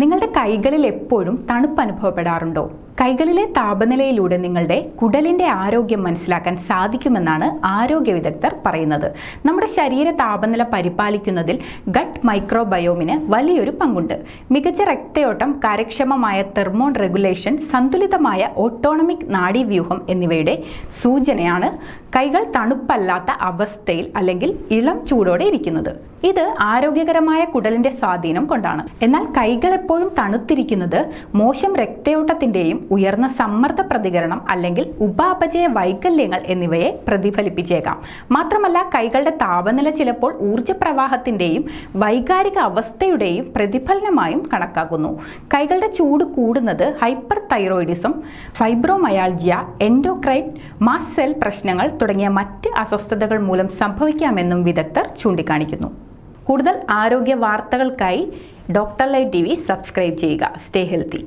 നിങ്ങളുടെ കൈകളിൽ എപ്പോഴും തണുപ്പ് അനുഭവപ്പെടാറുണ്ടോ? കൈകളിലെ താപനിലയിലൂടെ നിങ്ങളുടെ കുടലിന്റെ ആരോഗ്യം മനസ്സിലാക്കാൻ സാധിക്കുമെന്നാണ് ആരോഗ്യ വിദഗ്ധർ പറയുന്നത്. നമ്മുടെ ശരീര താപനില പരിപാലിക്കുന്നതിൽ ഗട്ട് മൈക്രോബയോമിന് വലിയൊരു പങ്കുണ്ട്. മികച്ച രക്തയോട്ടം കാര്യക്ഷമമായ തെർമോൺ റെഗുലേഷൻ സന്തുലിതമായ ഓട്ടോണമിക് നാഡീവ്യൂഹം എന്നിവയുടെ സൂചനയാണ് കൈകൾ തണുപ്പല്ലാത്ത അവസ്ഥയിൽ അല്ലെങ്കിൽ ഇളം ചൂടോടെ ഇരിക്കുന്നത്. ഇത് ആരോഗ്യകരമായ കുടലിന്റെ സ്വാധീനം കൊണ്ടാണ്. എന്നാൽ കൈകൾ എപ്പോഴും തണുത്തിരിക്കുന്നത് മോശം രക്തയോട്ടത്തിന്റെയും ഉയർന്ന സമ്മർദ്ദ പ്രതികരണം അല്ലെങ്കിൽ ഉപാപചയ വൈകല്യങ്ങൾ എന്നിവയെ പ്രതിഫലിപ്പിച്ചേക്കാം. മാത്രമല്ല കൈകളുടെ താപനില ചിലപ്പോൾ ഊർജ പ്രവാഹത്തിന്റെയും വൈകാരിക അവസ്ഥയുടെയും പ്രതിഫലനമായും കണക്കാക്കുന്നു. കൈകളുടെ ചൂട് കൂടുന്നത് hyperthyroidism fibromyalgia endocrine mass cell പ്രശ്നങ്ങൾ തുടങ്ങിയ മറ്റ് അസ്വസ്ഥതകൾ മൂലം സംഭവിക്കാമെന്നും വിദഗ്ധർ ചൂണ്ടിക്കാണിക്കുന്നു. കൂടുതൽ ആരോഗ്യ വാർത്തകൾക്കായി doctor live T V subscribe ചെയ്യുക. Stay healthy